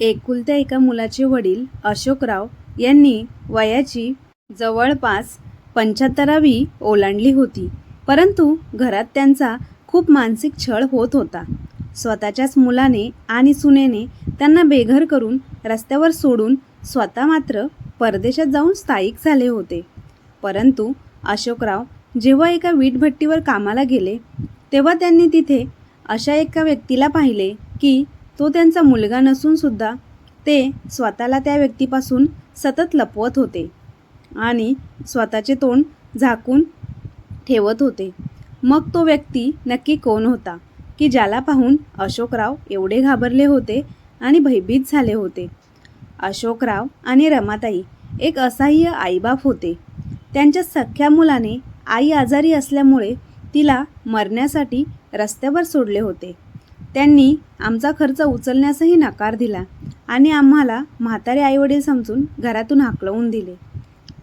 एकुलत्या एका मुलाचे वडील अशोकराव यांनी वयाची जवळपास पंच्याहत्तरावी ओलांडली होती. परंतु घरात त्यांचा खूप मानसिक छळ होत होता. स्वतःच्याच मुलाने आणि सुनेने त्यांना बेघर करून रस्त्यावर सोडून स्वतः मात्र परदेशात जाऊन स्थायिक झाले होते. परंतु अशोकराव जेव्हा एका वीटभट्टीवर कामाला गेले तेव्हा त्यांनी तिथे अशा एका व्यक्तीला पाहिले की तो त्यांचा मुलगा नसून सुद्धा ते स्वतःला त्या व्यक्तीपासून सतत लपवत होते आणि स्वतःचे तोंड झाकून ठेवत होते. मग तो व्यक्ती नक्की कोण होता की ज्याला पाहून अशोकराव एवढे घाबरले होते आणि भयभीत झाले होते? अशोकराव आणि रमाताई एक असहाय्य आईबाप होते. त्यांच्या सख्या मुलाने आई आजारी असल्यामुळे तिला मरण्यासाठी रस्त्यावर सोडले होते. त्यांनी आमचा खर्च उचलण्यासही नकार दिला आणि आम्हाला म्हातारे आईवडील समजून घरातून हाकलवून दिले.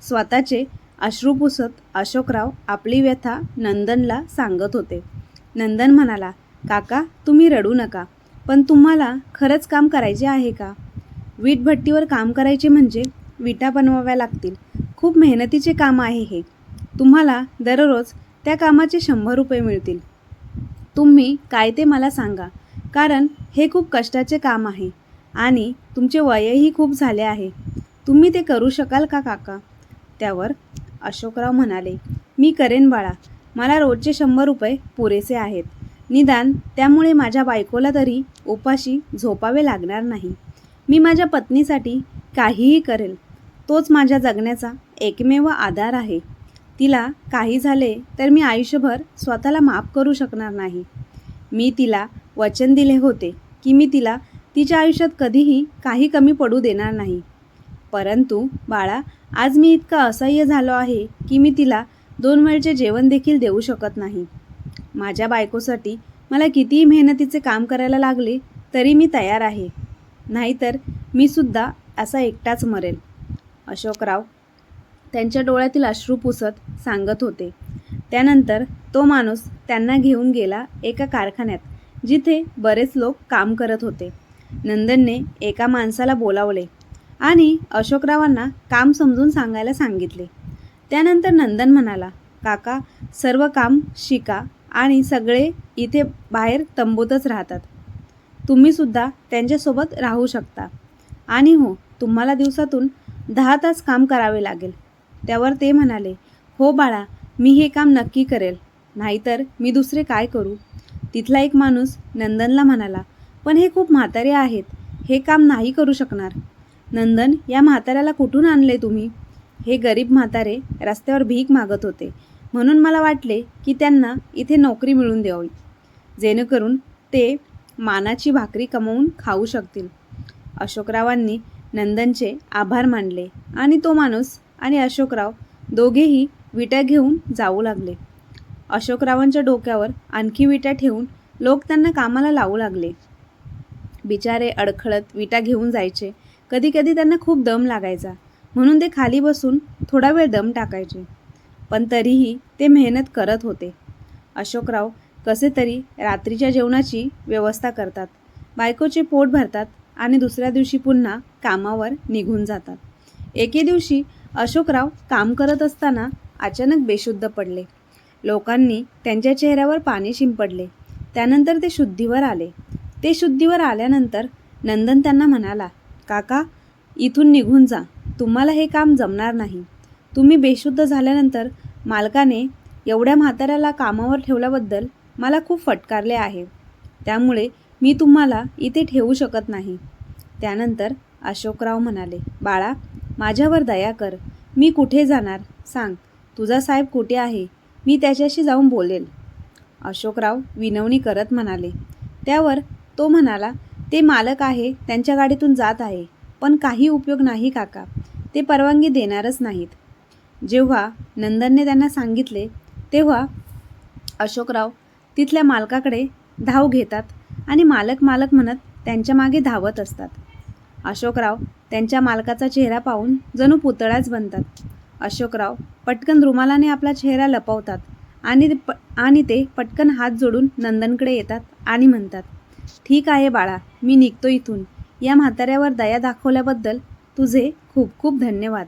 स्वतःचे अश्रू पुसत अशोकराव आपली व्यथा नंदनला सांगत होते. नंदन म्हणाला काका तुम्ही रडू नका पण तुम्हाला खरंच काम करायचे आहे का? वीटभट्टीवर काम करायचे म्हणजे विटा बनवाव्या लागतील. खूप मेहनतीचे काम आहे हे. तुम्हाला दररोज त्या कामाचे शंभर रुपये मिळतील. तुम्ही काय ते मला सांगा. कारण हे खूप कष्टाचे काम आहे आणि तुमचे वयही खूप झाले आहे. तुम्ही ते करू शकाल का काका? त्यावर अशोकराव म्हणाले मी करेन बाळा. मला रोजचे शंभर रुपये पुरेसे आहेत. निदान त्यामुळे माझ्या बायकोला तरी उपाशी झोपावे लागणार नाही. मी माझ्या पत्नीसाठी काहीही करेल तोच माझ्या जगण्याचा एकमेव आधार आहे. तिला काही झाले तर मी आयुष्यभर स्वतःला माफ करू शकणार नाही. मी तिला वचन दिले होते की मी तिला तिच्या आयुष्यात कधीही काही कमी पडू देणार नाही. परंतु बाळा आज मी इतका असह्य झालो आहे की मी तिला दोन वेळचे जेवण देखील देऊ शकत नाही. माझ्या बायकोसाठी मला कितीही मेहनतीचे काम करायला लागले तरी मी तयार आहे. नाहीतर मी सुद्धा असा एकटाच मरेल. अशोकराव त्यांच्या डोळ्यातील अश्रू पुसत सांगत होते. त्यानंतर तो माणूस त्यांना घेऊन गेला एका कारखान्यात जिथे बरेच लोक काम करत होते. नंदनने एका माणसाला बोलावले आणि अशोकरावांना काम समजून सांगायला सांगितले. त्यानंतर नंदन म्हणाला काका सर्व काम शिका आणि सगळे इथे बाहेर तंबूतच राहतात. तुम्हीसुद्धा त्यांच्यासोबत राहू शकता. आणि हो तुम्हाला दिवसातून दहा तास काम करावे लागेल. त्यावर ते म्हणाले हो बाळा मी हे काम नक्की करेल. नाहीतर मी दुसरे काय करू? तिथला एक माणूस नंदनला म्हणाला पण हे खूप म्हातारे आहेत. हे काम नाही करू शकणार. नंदन या म्हाताऱ्याला कुठून आणले तुम्ही? हे गरीब म्हातारे रस्त्यावर भीक मागत होते. म्हणून मला वाटले की त्यांना इथे नोकरी मिळून द्यावी. जेणेकरून ते मानाची भाकरी कमवून खाऊ शकतील. अशोकरावांनी नंदनचे आभार मानले आणि तो माणूस आणि अशोकराव दोघेही विट्या घेऊन जाऊ लागले. अशोकरावांच्या डोक्यावर आणखी विट्या ठेवून लोक त्यांना कामाला लावू लागले. बिचारे अडखळत विटा घेऊन जायचे. कधीकधी त्यांना खूप दम लागायचा. म्हणून ते खाली बसून थोडा वेळ दम टाकायचे. पण तरीही ते मेहनत करत होते. अशोकराव कसे तरी रात्रीच्या जेवणाची व्यवस्था करतात. बायकोचे पोट भरतात आणि दुसऱ्या दिवशी पुन्हा कामावर निघून जातात. एके दिवशी अशोकराव काम करत असताना अचानक बेशुद्ध पडले. लोकांनी त्यांच्या चेहऱ्यावर पाणी शिंपडले. त्यानंतर ते शुद्धीवर आले. ते शुद्धीवर आल्यानंतर नंदन त्यांना म्हणाला काका इथून निघून जा. तुम्हाला हे काम जमणार नाही. तुम्ही बेशुद्ध झाल्यानंतर मालकाने एवढ्या म्हाताऱ्याला कामावर ठेवल्याबद्दल मला खूप फटकारले आहे. त्यामुळे मी तुम्हाला इथे ठेवू शकत नाही. त्यानंतर अशोकराव म्हणाले बाळा माझ्यावर दया कर. मी कुठे जाणार? सांग. तुझा साहेब कुठे आहे? मी त्याच्याशी जाऊन बोलेल. अशोकराव विनवणी करत म्हणाले. त्यावर तो म्हणाला ते मालक आहे त्यांच्या गाडीतून जात आहे पण काही उपयोग नाही काका. ते परवानगी देणारच नाहीत. जेव्हा नंदनने त्यांना सांगितले तेव्हा अशोकराव तिथल्या मालकाकडे धाव घेतात आणि मालक मालक म्हणत त्यांच्या मागे धावत असतात. अशोकराव त्यांच्या मालकाचा चेहरा पाहून जणू पुतळाच बनतात. अशोकराव पटकन रुमालाने आपला चेहरा लपवतात आणि प आणि ते पटकन हात जोडून नंदनकडे येतात आणि म्हणतात ठीक आहे बाळा मी निघतो इथून. या म्हाताऱ्यावर दया दाखवल्याबद्दल तुझे खूप खूप धन्यवाद.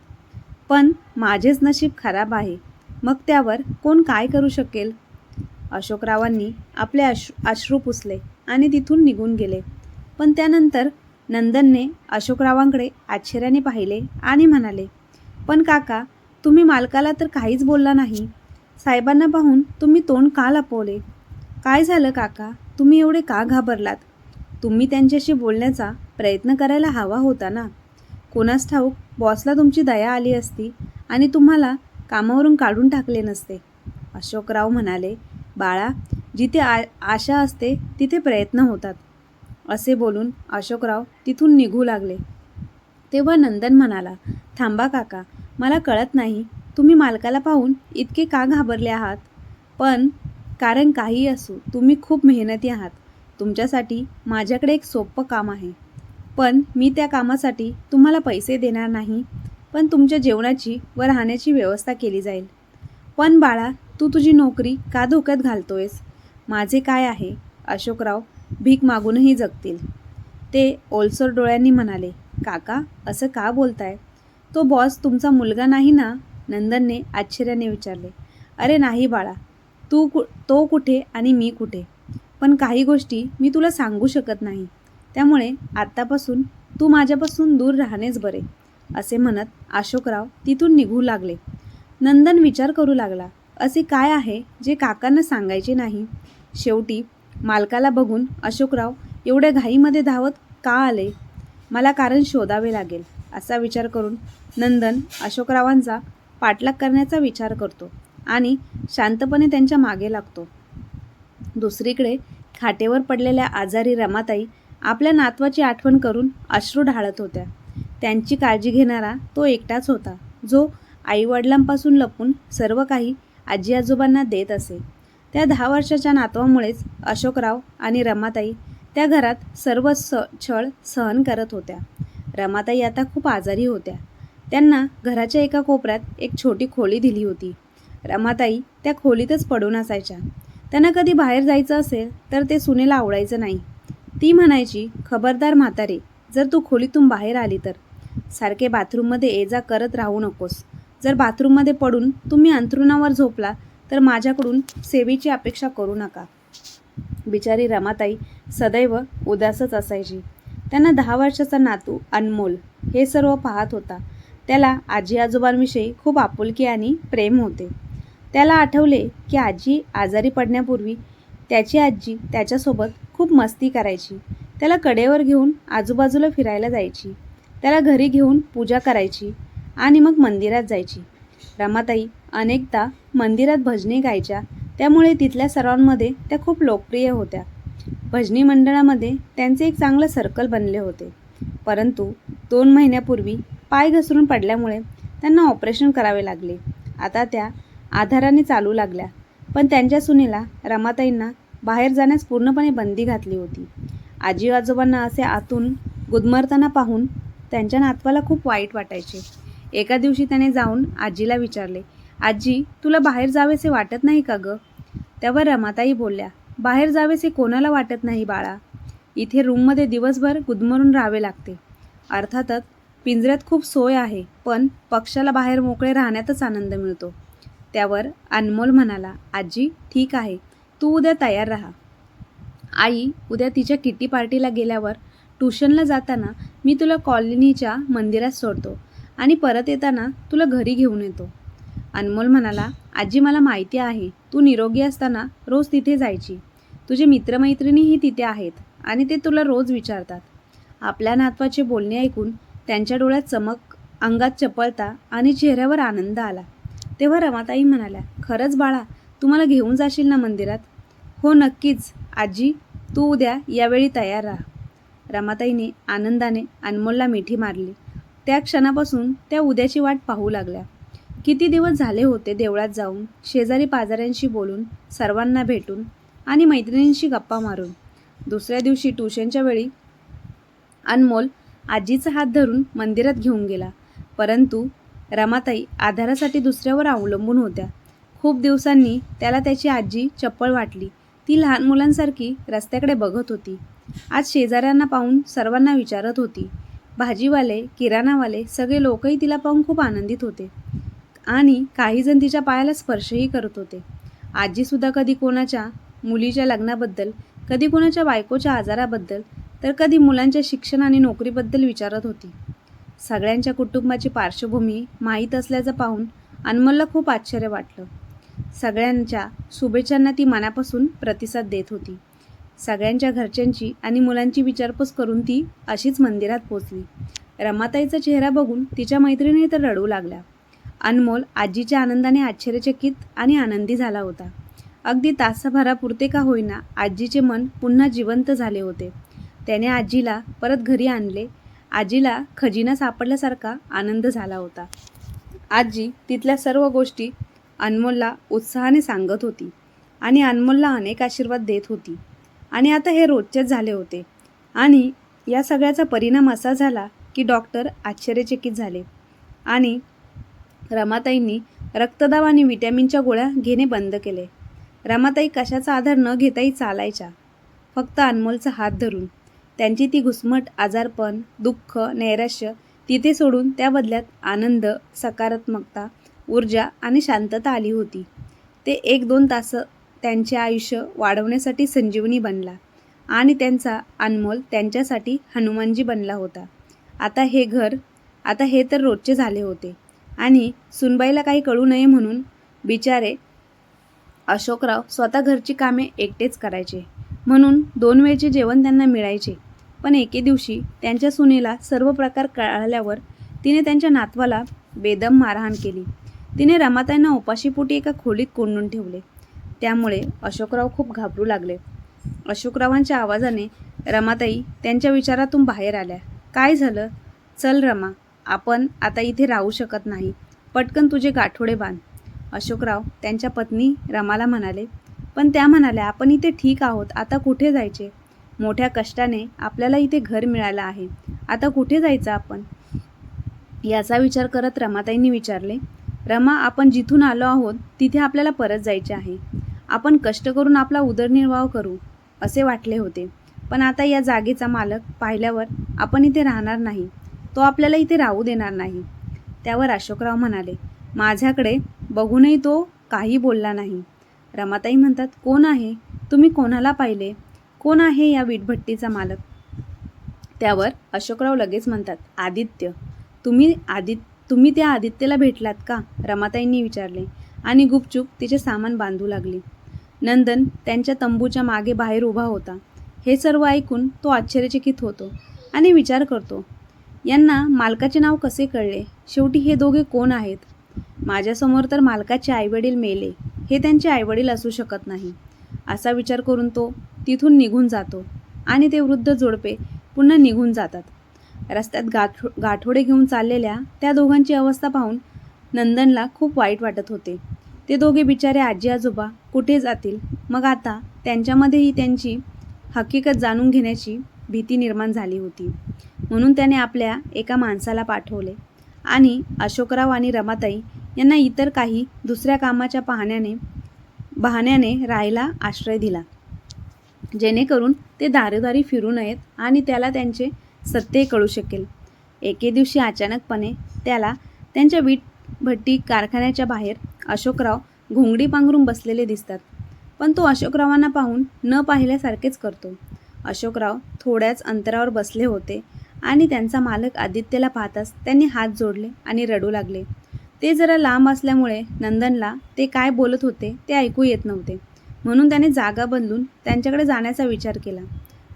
पण माझेच नशीब खराब आहे. मग त्यावर कोण काय करू शकेल? अशोकरावांनी आपले अश्रू अश्रू पुसले आणि तिथून निघून गेले. पण त्यानंतर नंदनने अशोकरावांकडे आश्चर्याने पाहिले आणि म्हणाले पण काका तुम्ही मालकाला तर काहीच बोलला नाही. साहेबांना पाहून तुम्ही तोंड का लपवले? काय झालं काका? तुम्ही एवढे का घाबरलात? तुम्ही त्यांच्याशी बोलण्याचा प्रयत्न करायला हवा होता ना? कोणास ठाऊक बॉसला तुमची दया आली असती आणि तुम्हाला कामावरून काढून टाकले नसते. अशोकराव म्हणाले बाळा जिथे आ आशा असते तिथे प्रयत्न होतात. असे बोलून अशोकराव तिथून निघू लागले. तेव्हा नंदन म्हणाला थांबा काका मला कळत नाही तुम्ही मालकाला पाहून इतके का घाबरले आहात? पण कारण काही असो तुम्ही खूप मेहनती आहात. तुमच्यासाठी माझ्याकडे एक सोपं काम आहे. पण मी त्या कामासाठी तुम्हाला पैसे देणार नाही पण तुमच्या जेवणाची व राहण्याची व्यवस्था केली जाईल. पण बाळा तू तुझी नोकरी का धोक्यात घालतोयस? माझे काय आहे? अशोकराव भीक मागूनही जगतील. ते ओलसर डोळ्यांनी म्हणाले काका असं का बोलताय? तो बॉस तुमचा मुलगा नाही ना? नंदनने आश्चर्याने विचारले अरे नाही बाळा तू कु तो कुठे आणि मी कुठे? पण काही गोष्टी मी तुला सांगू शकत नाही. त्यामुळे आत्तापासून तू माझ्यापासून दूर राहणेच बरे असे म्हणत अशोकराव तिथून निघू लागले. नंदन विचार करू लागला असे काय आहे जे काकांना सांगायचे नाही? शेवटी मालकाला बघून अशोकराव एवढ्या घाईमध्ये धावत का आले? मला कारण शोधावे लागेल असा विचार करून नंदन अशोकरावांचा पाठलाग करण्याचा विचार करतो आणि शांतपणे त्यांच्या मागे लागतो. दुसरीकडे खाटेवर पडलेल्या आजारी रमाताई आपल्या नातवाची आठवण करून अश्रू ढाळत होत्या. त्यांची काळजी घेणारा तो एकटाच होता जो आईवडिलांपासून लपून सर्व काही आजी आजोबांना देत असे. त्या दहा वर्षाच्या नातवामुळेच अशोकराव आणि रमाताई त्या घरात सर्व स छळ सहन करत होत्या. रमाताई आता खूप आजारी होत्या. त्यांना घराच्या एका कोपऱ्यात एक छोटी खोली दिली होती. रमाताई त्या खोलीतच पडून असायच्या. त्यांना कधी बाहेर जायचं असेल तर ते सुनेला आवडायचं नाही. ती म्हणायची खबरदार म्हातारे जर तू खोलीतून बाहेर आली तर. सारखे बाथरूममध्ये ये जा करत राहू नकोस. जर बाथरूममध्ये पडून तुम्ही अंथरुणावर झोपला तर माझ्याकडून सेवेची अपेक्षा करू नका. बिचारी रमाताई सदैव उदासच असायची. त्यांना दहा वर्षाचा नातू अनमोल हे सर्व पाहत होता. त्याला आजी आजोबांविषयी खूप आपुलकी आणि प्रेम होते. त्याला आठवले की आजी आजारी पडण्यापूर्वी त्याची आजी त्याच्यासोबत खूप मस्ती करायची. त्याला कडेवर घेऊन आजूबाजूला फिरायला जायची. त्याला घरी घेऊन पूजा करायची आणि मग मंदिरात जायची. रमाताई अनेकदा मंदिरात भजने गायच्या. त्यामुळे तिथल्या सर्वांमध्ये त्या खूप लोकप्रिय होत्या. भजनी मंडळामध्ये त्यांचे एक चांगलं सर्कल बनले होते. परंतु दोन महिन्यापूर्वी पाय घसरून पडल्यामुळे त्यांना ऑपरेशन करावे लागले. आता त्या आधाराने चालू लागल्या. पण त्यांच्या सुनेला रमाताईंना बाहेर जाण्यास पूर्णपणे बंदी घातली होती. आजी आजोबांना असे आतून गुदमरताना पाहून त्यांच्या नातवाला खूप वाईट वाटायचे. एका दिवशी त्याने जाऊन आजीला विचारले आजी तुला बाहेर जावेसे वाटत नाही का गं? त्यावर रमाताई बोलल्या बाहेर जावेसे कोणाला वाटत नाही बाळा? इथे रूममध्ये दिवसभर गुदमरून राहावे लागते. अर्थातच पिंजऱ्यात खूप सोय आहे पण पक्षाला बाहेर मोकळे राहण्यातच आनंद मिळतो. त्यावर अनमोल म्हणाला आजी ठीक आहे तू उद्या तयार राहा. आई उद्या तिच्या किटी पार्टीला गेल्यावर ट्युशनला जाताना मी तुला कॉलनीच्या मंदिरात सोडतो आणि परत येताना तुला घरी घेऊन येतो. अनमोल म्हणाला आजी मला माहिती आहे. तू निरोगी असताना रोज तिथे जायची. तुझे मित्रमैत्रिणीही तिथे आहेत आणि ते तुला रोज विचारतात. आपल्या नातवाचे बोलणे ऐकून त्यांच्या डोळ्यात चमक अंगात चपळता आणि चेहऱ्यावर आनंद आला. तेव्हा रमाताई म्हणाल्या खरंच बाळा तू मला घेऊन जाशील ना मंदिरात? हो नक्कीच. आजी तू उद्या यावेळी तयार राहा. रमाताईने आनंदाने अनमोलला मिठी मारली. त्या क्षणापासून त्या उद्याची वाट पाहू लागल्या. किती दिवस झाले होते देवळात जाऊन? शेजारी पाजाऱ्यांशी बोलून सर्वांना भेटून आणि मैत्रिणींशी गप्पा मारून. दुसऱ्या दिवशी ट्युशनच्या वेळी अनमोल आजीचा हात धरून मंदिरात घेऊन गेला. परंतु रमाताई आधारासाठी दुसऱ्यावर अवलंबून होत्या. खूप दिवसांनी त्याला त्याची आजी चप्पल वाटली. ती लहान मुलांसारखी रस्त्याकडे बघत होती. आज शेजाऱ्यांना पाहून सर्वांना विचारत होती. भाजीवाले किराणावाले सगळे लोकही तिला पाहून खूप आनंदित होते. आणि काहीजण तिच्या पायाला स्पर्शही करत होते. आजीसुद्धा कधी कोणाच्या मुलीच्या लग्नाबद्दल कधी कोणाच्या बायकोच्या आजाराबद्दल तर कधी मुलांच्या शिक्षण आणि नोकरीबद्दल विचारत होती. सगळ्यांच्या कुटुंबाची पार्श्वभूमी माहीत असल्याचं पाहून अनमलला खूप आश्चर्य वाटलं. सगळ्यांच्या शुभेच्छांना ती मनापासून प्रतिसाद देत होती. सगळ्यांच्या घरच्यांची आणि मुलांची विचारपूस करून ती अशीच मंदिरात पोचली. रमाताईचा चेहरा बघून तिच्या मैत्रिणी तर रडू लागल्या. अनमोल आजीच्या आनंदाने आश्चर्यचकित आणि आनंदी झाला होता. अगदी तासाभरापुरते का होईना आजीचे मन पुन्हा जिवंत झाले होते. त्याने आजीला परत घरी आणले. आजीला खजिना सापडल्यासारखा आनंद झाला होता. आजी तिथल्या सर्व गोष्टी अनमोलला उत्साहाने सांगत होती आणि अनमोलला अनेक आशीर्वाद देत होती. आणि आता हे रोजचेच झाले होते. आणि या सगळ्याचा परिणाम असा झाला की डॉक्टर आश्चर्यचकित झाले. आणि रमाताईंनी रक्तदाब आणि विटॅमिनच्या गोळ्या घेणे बंद केले. रमाताई कशाचा आधार न घेताही चालायच्या. फक्त अनमोलचा हात धरून. त्यांची ती घुसमट आजारपण दुःख नैराश्य तिथे सोडून त्या बदल्यात आनंद सकारात्मकता ऊर्जा आणि शांतता आली होती. ते एक दोन तास त्यांचे आयुष्य वाढवण्यासाठी संजीवनी बनला आणि त्यांचा अनमोल त्यांच्यासाठी हनुमानजी बनला होता. आता हे घर आता हे तर रोजचे झाले होते. आणि सुनबाईला काही कळू नये म्हणून बिचारे अशोकराव स्वतः घरची कामे एकटेच करायचे. म्हणून दोन वेळचे जेवण त्यांना मिळायचे. पण एके दिवशी त्यांच्या सुनेला सर्व प्रकार कळाल्यावर तिने त्यांच्या नातवाला बेदम मारहाण केली. तिने रमाताईंना उपाशीपोटी एका खोलीत कोंडून ठेवले. त्यामुळे अशोकराव खूप घाबरू लागले. अशोकरावांच्या आवाजाने रमाताई त्यांच्या विचारातून बाहेर आल्या. काय झालं? चल रमा आपण आता इथे राहू शकत नाही. पटकन तुझे गाठोडे बांध. अशोकराव त्यांच्या पत्नी रमाला म्हणाले पण त्या म्हणाल्या आपण इथे ठीक आहोत आता कुठे जायचे? मोठ्या कष्टाने आपल्याला इथे घर मिळालं आहे. आता कुठे जायचं आपण? याचा विचार करत रमाताईंनी विचारले रमा आपण जिथून आलो आहोत तिथे आपल्याला परत जायचे आहे. आपण कष्ट करून आपला उदरनिर्वाह करू असे वाटले होते. पण आता या जागेचा मालक पाहिल्यावर आपण इथे राहणार नाही. तो आपल्याला इथे राहू देणार नाही. त्यावर अशोकराव म्हणाले माझ्याकडे बघूनही तो काही बोलला नाही. रमाताई म्हणतात कोण आहे? तुम्ही कोणाला पाहिले? कोण आहे या वीटभट्टीचा मालक? त्यावर अशोकराव लगेच म्हणतात आदित्य. तुम्ही आदित्य तुम्ही त्या आदित्यला भेटलात का? रमाताईंनी विचारले आणि गुपचूप तिचे सामान बांधू लागली. नंदन त्यांच्या तंबूच्या मागे बाहेर उभा होता. हे सर्व ऐकून तो आश्चर्यचकित होतो आणि विचार करतो यांना मालकाचे नाव कसे कळले? शेवटी हे दोघे कोण आहेत? माझ्यासमोर तर मालकाचे आईवडील मेले. हे त्यांचे आईवडील असू शकत नाही. असा विचार करून तो तिथून निघून जातो आणि ते वृद्ध जोडपे पुन्हा निघून जातात. रस्त्यात गाठ गाठोडे घेऊन चाललेल्या त्या दोघांची अवस्था पाहून नंदनला खूप वाईट वाटत होते. ते दोघे बिचारे आजी आजोबा कुठे जातील? मग आता त्यांच्यामध्येही त्यांची हकीकत जाणून घेण्याची भीती निर्माण झाली होती. म्हणून त्याने आपल्या एका माणसाला पाठवले. आणि अशोकराव आणि रमाताई यांना इतर काही दुसऱ्या कामाच्या पाहण्याने बहाण्याने राहायला आश्रय दिला. जेणेकरून ते दारोदारी फिरू नयेत आणि त्याला त्यांचे सत्य कळू शकेल. एके दिवशी अचानकपणे त्याला त्यांच्या वीट भट्टी कारखान्याच्या बाहेर अशोकराव घोंगडी पांघरून बसलेले दिसतात. पण तो अशोकरावांना पाहून न पाहिल्यासारखेच करतो. अशोकराव थोड्याच अंतरावर बसले होते आणि त्यांचा मालक आदित्यला पाहताच त्यांनी हात जोडले आणि रडू लागले. ते जरा लांब असल्यामुळे नंदनला ते काय बोलत होते ते ऐकू येत नव्हते. म्हणून त्याने जागा बदलून त्यांच्याकडे जाण्याचा विचार केला.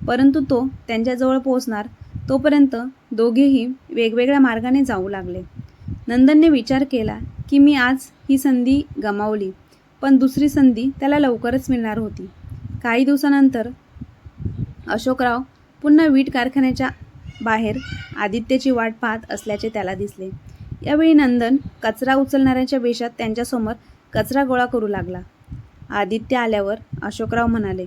परंतु तो त्यांच्याजवळ पोहोचणार तोपर्यंत दोघेही वेगवेगळ्या मार्गाने जाऊ लागले. नंदनने विचार केला की मी आज ही संधी गमावली पण दुसरी संधी त्याला लवकरच मिळणार होती. काही दिवसानंतर अशोकराव पुन्हा वीट कारखान्याच्या बाहेर आदित्यची वाट पाहत असल्याचे त्याला दिसले. यावेळी नंदन कचरा उचलणाऱ्याच्या वेशात त्यांच्यासमोर कचरा गोळा करू लागला. आदित्य आल्यावर अशोकराव म्हणाले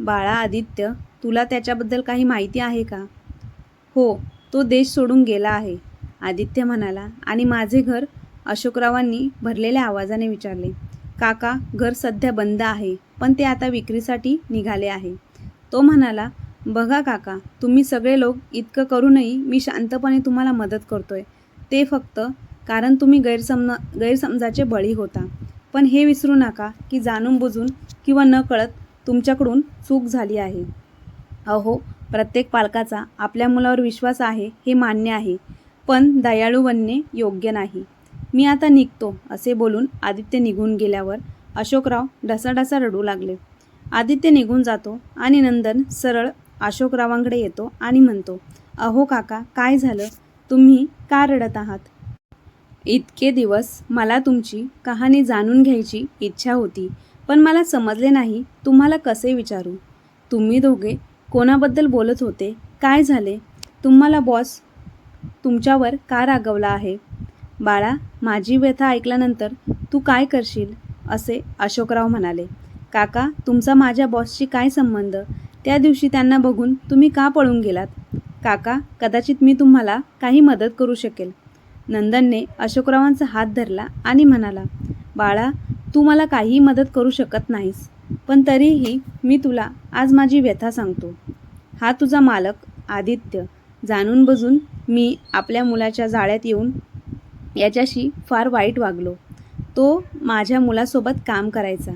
बाळा आदित्य तुला त्याच्याबद्दल काही माहिती आहे का? हो तो देश सोडून गेला आहे आदित्य म्हणाला आणि माझे घर अशोकरावांनी भरलेल्या आवाजाने विचारले काका घर सध्या बंद आहे पण ते आता विक्रीसाठी निघाले आहे. तो म्हणाला बघा काका तुम्ही सगळे लोक इतकं करूनही मी शांतपणे तुम्हाला मदत करतोय. ते फक्त कारण तुम्ही गैरसम गैरसमजाचे बळी होता. पण हे विसरू नका की जाणून बुजून किंवा न कळत तुमच्याकडून चूक झाली आहे. अहो प्रत्येक पालकाचा आपल्या मुलावर विश्वास आहे हे मान्य आहे. पण दयाळू बनणे योग्य नाही. मी आता निघतो असे बोलून आदित्य निघून गेल्यावर अशोकराव ढसाढसा रडू लागले. आदित्य निघून जातो आणि नंदन सरळ अशोकरावांकडे येतो आणि म्हणतो अहो काका काय झालं? तुम्ही का रडत आहात? इतके दिवस मला तुमची कहाणी जाणून घ्यायची इच्छा होती पण मला समजले नाही तुम्हाला कसे विचारू? तुम्ही दोघे कोणाबद्दल बोलत होते? काय झाले? तुम्हाला बॉस तुमच्यावर का रागवला आहे? बाळा माझी व्यथा ऐकल्यानंतर तू काय करशील? असे अशोकराव म्हणाले. काका तुमचा माझ्या बॉसशी काय संबंध? त्या दिवशी त्यांना बघून तुम्ही का पळून गेलात? काका कदाचित मी तुम्हाला काही मदत करू शकेल. नंदनने अशोकरावांचा हात धरला आणि म्हणाला बाळा तू मला काहीही मदत करू शकत नाहीस पण तरीही मी तुला आज माझी व्यथा सांगतो. हा तुझा मालक आदित्य. जाणून बुजून मी आपल्या मुलाच्या जाळ्यात येऊन याच्याशी फार वाईट वागलो. तो माझ्या मुलासोबत काम करायचा.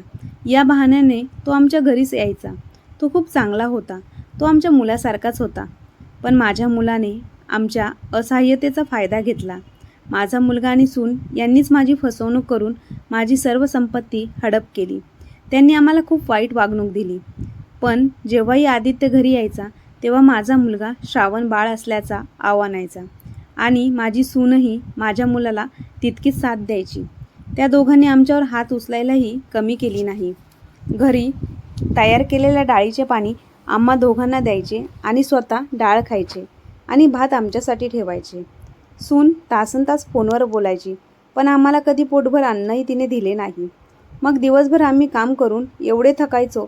या बहाण्याने तो आमच्या घरीच यायचा. तो खूप चांगला होता. तो आमच्या मुलासारखाच होता. पण माझ्या मुलाने आमच्या असहाय्यतेचा फायदा घेतला. माझा मुलगा आणि सून यांनीच माझी फसवणूक करून माझी सर्व संपत्ती हडप केली. त्यांनी आम्हाला खूप वाईट वागणूक दिली. पण जेव्हाही आदित्य घरी यायचा तेव्हा माझा मुलगा श्रावण बाळ असल्याचा आव्हानायचा आणि माझी सूनही माझ्या मुलाला तितकीच साथ द्यायची. त्या दोघांनी आमच्यावर हात उचलायलाही कमी केली नाही. घरी तयार केलेल्या डाळीचे पाणी आम्हा दोघांना द्यायचे आणि स्वतः डाळ खायचे आणि भात आमच्यासाठी ठेवायचे. सून तासन तास फोनवर बोलायची पण आम्हाला कधी पोटभर अन्नही तिने दिले नाही. मग दिवसभर आम्ही काम करून एवढे थकायचो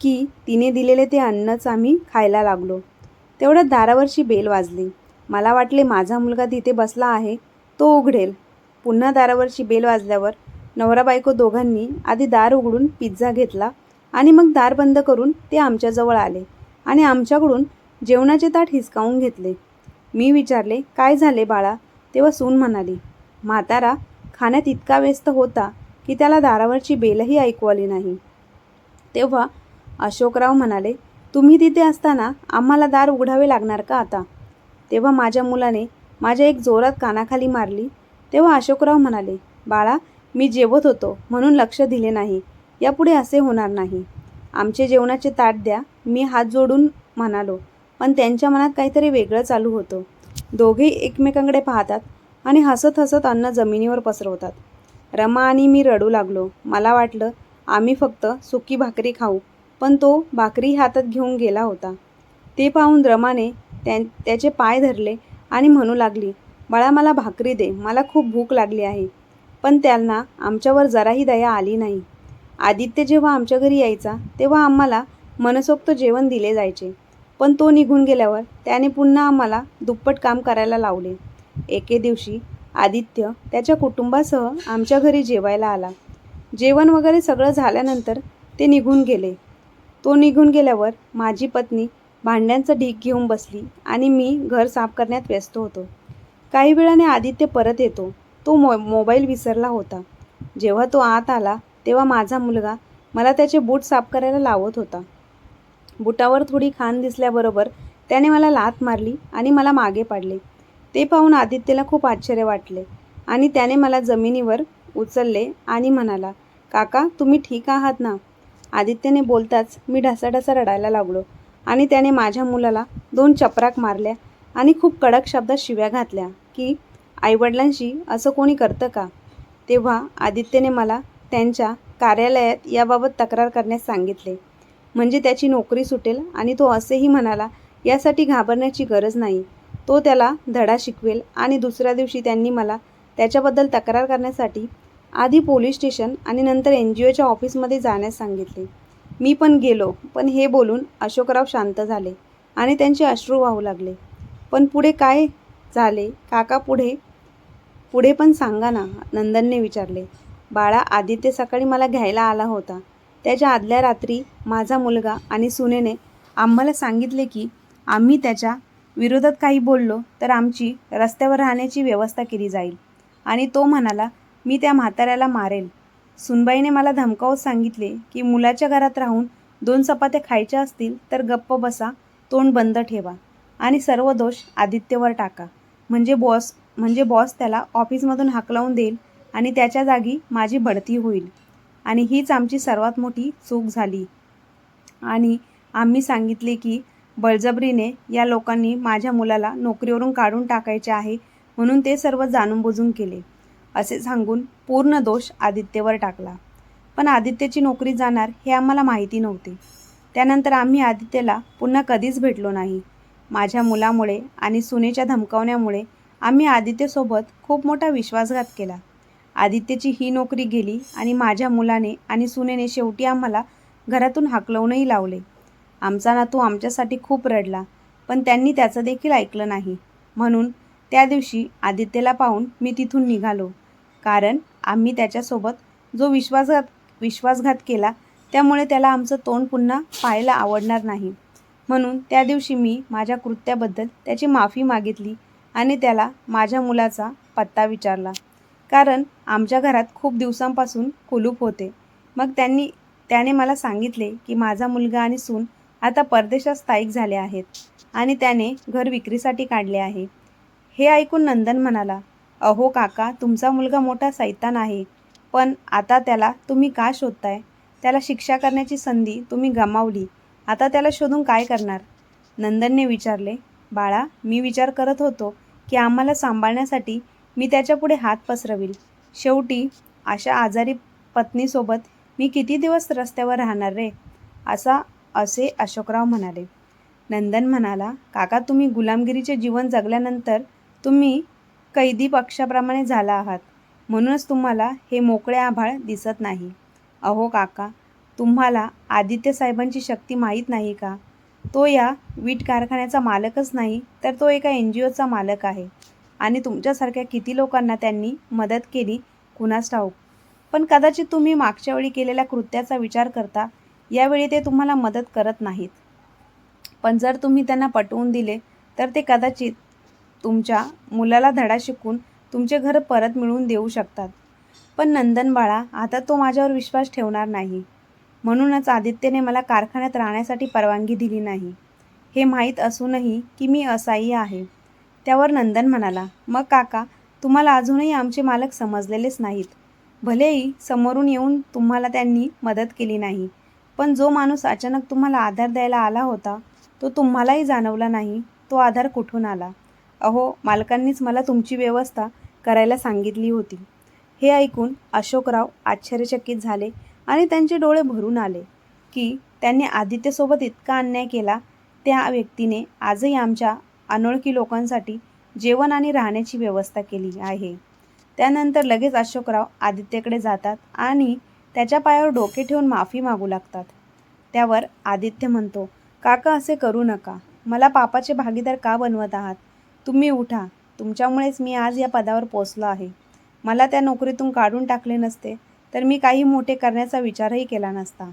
की तिने दिलेले ते अन्नच आम्ही खायला लागलो. तेवढ्यात दारावरची बेल वाजली. मला वाटले माझा मुलगा तिथे बसला आहे तो उघडेल. पुन्हा दारावरची बेल वाजल्यावर नवरा बायको दोघांनी आधी दार उघडून पिझ्झा घेतला आणि मग दार बंद करून ते आमच्याजवळ आले आणि आमच्याकडून जेवणाचे ताट हिसकावून घेतले. मी विचारले काय झाले बाळा? तेव्हा सून म्हणाली म्हातारा खाण्यात इतका व्यस्त होता की त्याला दारावरची बेलही ऐकू आली नाही. तेव्हा अशोकराव म्हणाले तुम्ही तिथे असताना आम्हाला दार उघडावे लागणार का आता? तेव्हा माझ्या मुलाने माझ्या एक जोरात कानाखाली मारली तेव्हा अशोकराव म्हणाले बाळा मी जेवत होतो म्हणून लक्ष दिले नाही. यापुढे असे होणार नाही. आमचे जेवणाचे ताट द्या. मी हात जोडून म्हणालो पण त्यांच्या मनात काहीतरी वेगळं चालू होतं. दोघे एकमेकांकडे पाहतात आणि हसत हसत अन्न जमिनीवर पसरवतात. रमा आणि मी रडू लागलो. मला वाटलं आम्ही फक्त सुकी भाकरी खाऊ. पण तो भाकरी हातात घेऊन गेला होता. ते पाहून रमाने त्या त्याचे पाय धरले आणि म्हणू लागली बाळा मला भाकरी दे. मला खूप भूक लागली आहे. पण त्यांना आमच्यावर जराही दया आली नाही. आदित्य जेव्हा आमच्या घरी यायचा तेव्हा आम्हाला मनसोक्त जेवण दिले जायचे. पण तो निघून गेल्यावर त्याने पुन्हा आम्हाला दुप्पट काम करायला लावले. एके दिवशी आदित्य त्याच्या कुटुंबासह आमच्या घरी जेवायला आला. जेवण वगैरे सगळं झाल्यानंतर ते निघून गेले. तो निघून गेल्यावर माझी पत्नी भांड्यांचा ढीक घेऊन बसली आणि मी घर साफ करण्यात व्यस्त होतो. काही वेळाने आदित्य परत येतो. तो मो मोबाईल विसरला होता. जेव्हा तो आत आला तेव्हा माझा मुलगा मला त्याचे बूट साफ करायला लावत होता. बुटावर थोडी खाण दिसल्याबरोबर त्याने मला लात मारली आणि मला मागे पाडले. ते पाहून आदित्यला खूप आश्चर्य वाटले आणि त्याने मला जमिनीवर उचलले आणि म्हणाला काका तुम्ही ठीक आहात ना? आदित्यने बोलताच मी ढसाढसा रडायला लागलो आणि त्याने माझ्या मुलाला दोन चपराक मारल्या आणि खूप कडक शब्दात शिव्या घातल्या. की आईवडिलांशी असं कोणी करतं का? तेव्हा आदित्यने मला त्यांच्या कार्यालयात याबाबत तक्रार करण्यास सांगितले. म्हणजे त्याची नोकरी सुटेल आणि तो असेही म्हणाला यासाठी घाबरण्याची गरज नाही. तो त्याला धडा शिकवेल आणि दुसऱ्या दिवशी त्यांनी मला त्याच्याबद्दल तक्रार करण्यासाठी आधी पोलीस स्टेशन आणि नंतर एन जी ओच्या ऑफिसमध्ये जाण्यास सांगितले. मी पण गेलो पण हे बोलून अशोकराव शांत झाले आणि त्यांचे अश्रू वाहू लागले. पण पुढे काय झाले. काका पुढे पुढे पण सांगा ना नंदनने विचारले. बाळा आदित्य सकाळी मला घ्यायला आला होता. त्याच्या आदल्या रात्री माझा मुलगा आणि सुनेने आम्हाला सांगितले की आम्ही त्याच्या विरोधात काही बोललो तर आमची रस्त्यावर राहण्याची व्यवस्था केली जाईल. आणि तो म्हणाला मी त्या म्हाताऱ्याला मारेल. सुनबाईने मला धमकावत सांगितले की मुलाच्या घरात राहून दोन चपात्या खायच्या असतील तर गप्प बसा तोंड बंद ठेवा आणि सर्व दोष आदित्यवर टाका. म्हणजे बॉस म्हणजे बॉस त्याला ऑफिसमधून हाकलावून देईल आणि त्याच्या जागी माझी बढती होईल. आणि हीच आमची सर्वात मोठी चूक झाली. आणि आम्ही सांगितले की बळजबरीने या लोकांनी माझ्या मुलाला नोकरीवरून काढून टाकायचे आहे म्हणून ते सर्व जाणून बुजून केले. असे सांगून पूर्ण दोष आदित्यवर टाकला. पण आदित्यची नोकरी जाणार हे आम्हाला माहिती नव्हते. त्यानंतर आम्ही आदित्यला पुन्हा कधीच भेटलो नाही. माझ्या मुलामुळे आणि सुनेच्या धमकावण्यामुळे आम्ही आदित्यसोबत खूप मोठा विश्वासघात केला. आदित्यची ही नोकरी गेली आणि माझ्या मुलाने आणि सुनेने शेवटी आम्हाला घरातून हाकलवूनही लावले. आमचा नातू आमच्यासाठी खूप रडला पण त्यांनी त्याचं देखील ऐकलं नाही. म्हणून त्या दिवशी आदित्यला पाहून मी तिथून निघालो. कारण आम्ही त्याच्यासोबत जो विश्वासघात विश्वासघात केला त्यामुळे त्याला आमचं तोंड पुन्हा पाहायला आवडणार नाही. म्हणून त्या दिवशी मी माझ्या कृत्याबद्दल त्याची माफी मागितली आणि त्याला माझ्या मुलाचा पत्ता विचारला. कारण आमच्या घरात खूप दिवसांपासून कुलूप होते. मग त्यांनी त्याने मला सांगितले की माझा मुलगा आणि सून आता परदेशात स्थायिक झाले आहेत आणि त्याने घर विक्रीसाठी काढले आहे. हे ऐकून नंदन म्हणाला अहो काका तुमचा मुलगा मोठा सैतान आहे. पण आता त्याला तुम्ही का शोधताय? त्याला शिक्षा करण्याची संधी तुम्ही गमावली. आता त्याला शोधून काय करणार? नंदनने विचारले बाळा मी विचार करत होतो की आम्हाला सांभाळण्यासाठी मी त्याच्यापुढे हात पसरवील. शेवटी अशा आजारी पत्नीसोबत मी किती दिवस रस्त्यावर राहणार रे? असा असे अशोकराव म्हणाले. नंदन म्हणाला काका तुम्ही गुलामगिरीचे जीवन जगल्यानंतर तुम्ही कैदी पक्षाप्रमाणे झाला आहात. म्हणूनच तुम्हाला हे मोकळे आभाळ दिसत नाही. अहो काका तुम्हाला आदित्य साहेबांची शक्ती माहीत नाही का? तो या वीट कारखान्याचा मालकच नाही तर तो एका एन जी ओचा मालक आहे. आणि तुमच्यासारख्या किती लोकांना त्यांनी मदत केली? कुणास ठाऊक? पण कदाचित तुम्ही मागच्या वेळी केलेल्या कृत्याचा विचार करता यावेळी ते तुम्हाला मदत करत नाहीत. पण जर तुम्ही त्यांना पटवून दिले तर ते कदाचित तुमच्या मुलाला धडा शिकून तुमचे घर परत मिळवून देऊ शकतात. पण नंदन बाळा आता तो माझ्यावर विश्वास ठेवणार नाही. म्हणूनच आदित्यने मला कारखान्यात राहण्यासाठी परवानगी दिली नाही. हे माहीत असूनही की मी असाही आहे. त्यावर नंदन म्हणाला मग काका तुम्हाला अजूनही आमचे मालक समजलेलेच नाहीत. भलेही समोरून येऊन तुम्हाला त्यांनी मदत केली नाही पण जो माणूस अचानक तुम्हाला आधार द्यायला आला होता तो तुम्हालाही जाणवला नाही तो आधार कुठून आला? अहो मालकांनीच मला तुमची व्यवस्था करायला सांगितली होती. हे ऐकून अशोकराव आश्चर्यचकित झाले आणि त्यांचे डोळे भरून आले की त्यांनी आदित्यसोबत इतका अन्याय केला त्या व्यक्तीने आजही आमच्या अनोळखी लोकांसाठी जेवण आणि राहण्याची व्यवस्था केली आहे. त्यानंतर लगेच अशोकराव आदित्यकडे जातात आणि त्याच्या पायावर डोके ठेवून माफी मागू लागतात. त्यावर आदित्य म्हणतो काका असे करू नका. मला पापाचे भागीदार का बनवत आहात? तुम्ही उठा. तुमच्यामुळेच मी आज या पदावर पोचलो आहे. मला त्या नोकरीतून काढून टाकले नसते. तर मी काही मोठे करण्याचा विचारही केला नसता.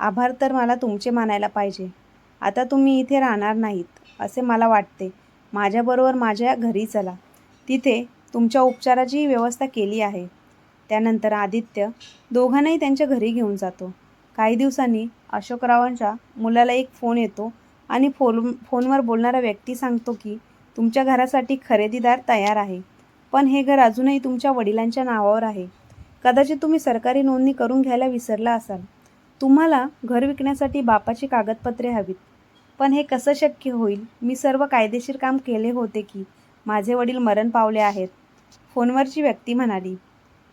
आभार तर मला तुमचे मानायला पाहिजे. आता तुम्ही इथे राहणार नाहीत असे मला वाटते. माझ्याबरोबर माझ्या घरी चला. तिथे तुमच्या उपचाराचीही व्यवस्था केली आहे. त्यानंतर आदित्य दोघांनाही त्यांच्या घरी घेऊन जातो. काही दिवसांनी अशोकरावांच्या मुलाला एक फोन येतो आणि फोन फोनवर बोलणारा व्यक्ती सांगतो की तुमच्या घरासाठी खरेदीदार तयार आहे पण हे घर अजूनही तुमच्या वडिलांच्या नावावर आहे. कदाचित तुम्ही सरकारी नोंदणी करून घ्यायला विसरला असाल. तुम्हाला घर विकण्यासाठी बापाची कागदपत्रे हवीत. पण हे कसं शक्य होईल? मी सर्व कायदेशीर काम केले होते की माझे वडील मरण पावले आहेत. फोनवरची व्यक्ती म्हणाली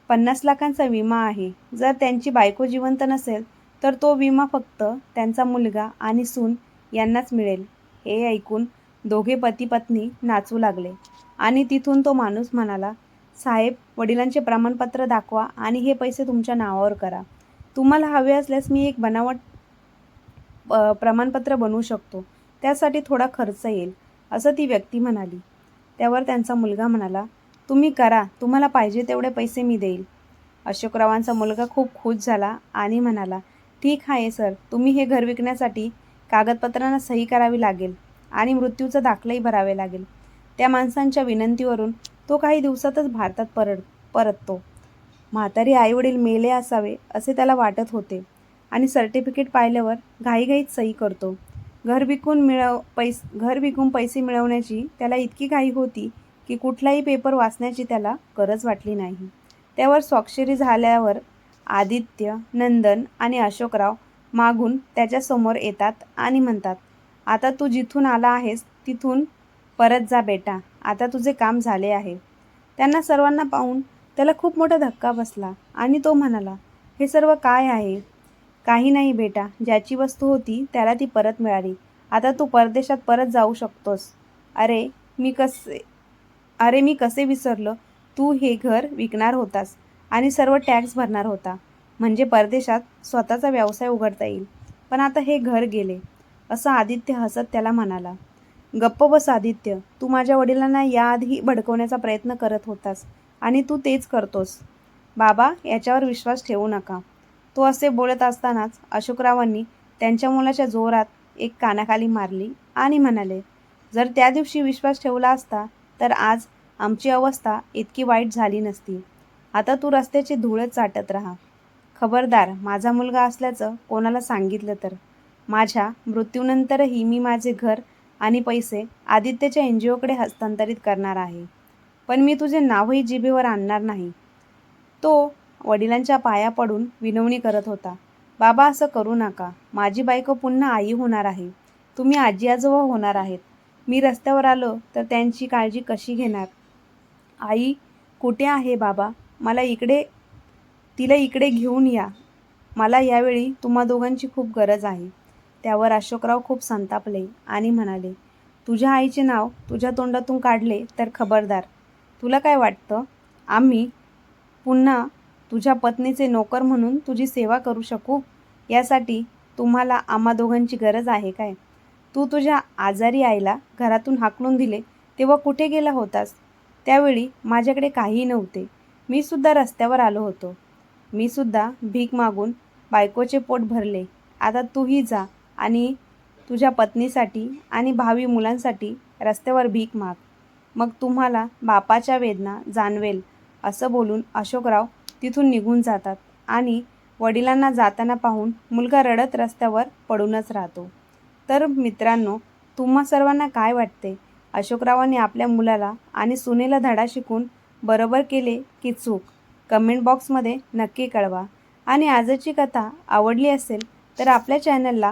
पन्नास लाखांचा विमा आहे. जर त्यांची बायको जिवंत नसेल तर तो विमा फक्त त्यांचा मुलगा आणि सून यांनाच मिळेल. हे ऐकून दोघे पती पत्नी नाचू लागले आणि तिथून तो माणूस म्हणाला साहेब वडिलांचे प्रमाणपत्र दाखवा आणि हे पैसे तुमच्या नावावर करा. तुम्हाला हवे असल्यास मी एक बनावट प्रमाणपत्र बनवू शकतो. त्यासाठी थोडा खर्च येईल असं ती व्यक्ती म्हणाली. त्यावर त्यांचा मुलगा म्हणाला तुम्ही करा तुम्हाला पाहिजे तेवढे पैसे मी देईल. अशोकरावांचा मुलगा खूप खुश झाला आणि म्हणाला ठीक आहे सर तुम्ही हे घर विकण्यासाठी कागदपत्रांना सही करावी लागेल आणि मृत्यूचं दाखलंही भरावे लागेल. त्या माणसांच्या विनंतीवरून तो काही दिवसातच भारतात परत परततो. म्हातारी आईवडील मेले असावे असे त्याला वाटत होते. आणि सर्टिफिकेट पाहिल्यावर घाईघाईत सही करतो. घर विकून मिळव पैस घर विकून पैसे मिळवण्याची त्याला इतकी घाई होती की कुठलाही पेपर वाचण्याची त्याला गरज वाटली नाही. त्यावर स्वाक्षरी झाल्यावर आदित्य नंदन आणि अशोकराव मागून त्याच्यासमोर येतात आणि म्हणतात आता तू जिथून आला आहेस तिथून परत जा बेटा. आता तुझे काम झाले आहे. त्यांना सर्वांना पाहून त्याला खूप मोठा धक्का बसला आणि तो म्हणाला हे सर्व काय आहे? काही नाही बेटा ज्याची वस्तू होती त्याला ती परत मिळाली. आता तू परदेशात परत जाऊ शकतोस. अरे मी कसे अरे मी कसे विसरलो? तू हे घर विकणार होतास आणि सर्व टॅक्स भरणार होता. म्हणजे परदेशात स्वतःचा व्यवसाय उघडता येईल. पण आता हे घर गेले. असं आदित्य हसत त्याला म्हणाला. गप्प बस आदित्य तू माझ्या वडिलांना याआधी भडकवण्याचा प्रयत्न करत होतास आणि तू तेच करतोस. बाबा याच्यावर विश्वास ठेवू नका. तो असे बोलत असतानाच अशोकरावांनी त्यांच्या मुलाच्या जोरात एक कानाखाली मारली आणि म्हणाले जर त्या दिवशी विश्वास ठेवला असता तर आज आमची अवस्था इतकी वाईट झाली नसती. आता तू रस्त्याची धूळच चाटत राहा. खबरदार माझा मुलगा असल्याचं कोणाला सांगितलं तर? माझ्या मृत्यूनंतरही मी माझे घर आणि पैसे आदित्यच्या एन जी ओकडे हस्तांतरित करणार आहे. पण मी तुझे नावही जिभेवर आणणार नाही. तो वडिलांच्या पाया पडून विनवणी करत होता. बाबा असं करू नका. माझी बायको पुन्हा आई होणार आहे. तुम्ही आजी आजोबा होणार आहेत. मी रस्त्यावर आलो तर त्यांची काळजी कशी घेणार? आई कुठे आहे बाबा? मला इकडे तिला इकडे घेऊन या. मला यावेळी तुम्हा दोघांची खूप गरज आहे. त्यावर अशोकराव खूप संतापले आणि म्हणाले तुझ्या आईचे नाव तुझ्या तोंडातून काढले तर खबरदार. तुला काय वाटतं? आम्ही पुन्हा तुझ्या पत्नीचे नोकर म्हणून तुझी सेवा करू शकू? यासाठी तुम्हाला आम्हा दोघांची गरज आहे काय? तू तुझ्या आजारी आईला घरातून हाकलून दिले तेव्हा कुठे गेला होतास? त्यावेळी माझ्याकडे काहीही नव्हते. मी सुद्धा रस्त्यावर आलो होतो. मी सुद्धा भीक मागून बायकोचे पोट भरले. आता तूही जा. आणि तुझ्या पत्नीसाठी आणि भावी मुलांसाठी रस्त्यावर भीक माग. मग तुम्हाला बापाच्या वेदना जाणवेल असं बोलून अशोकराव तिथून निघून जातात आणि वडिलांना जाताना पाहून मुलगा रडत रस्त्यावर पडूनच राहतो. तर मित्रांनो तुम्हा सर्वांना काय वाटते? अशोकरावांनी आपल्या मुलाला आणि सुनेला धडा शिकून बरोबर केले की चूक? कमेंट बॉक्समध्ये नक्की कळवा. आणि आजची कथा आवडली असेल तर आपल्या चॅनलला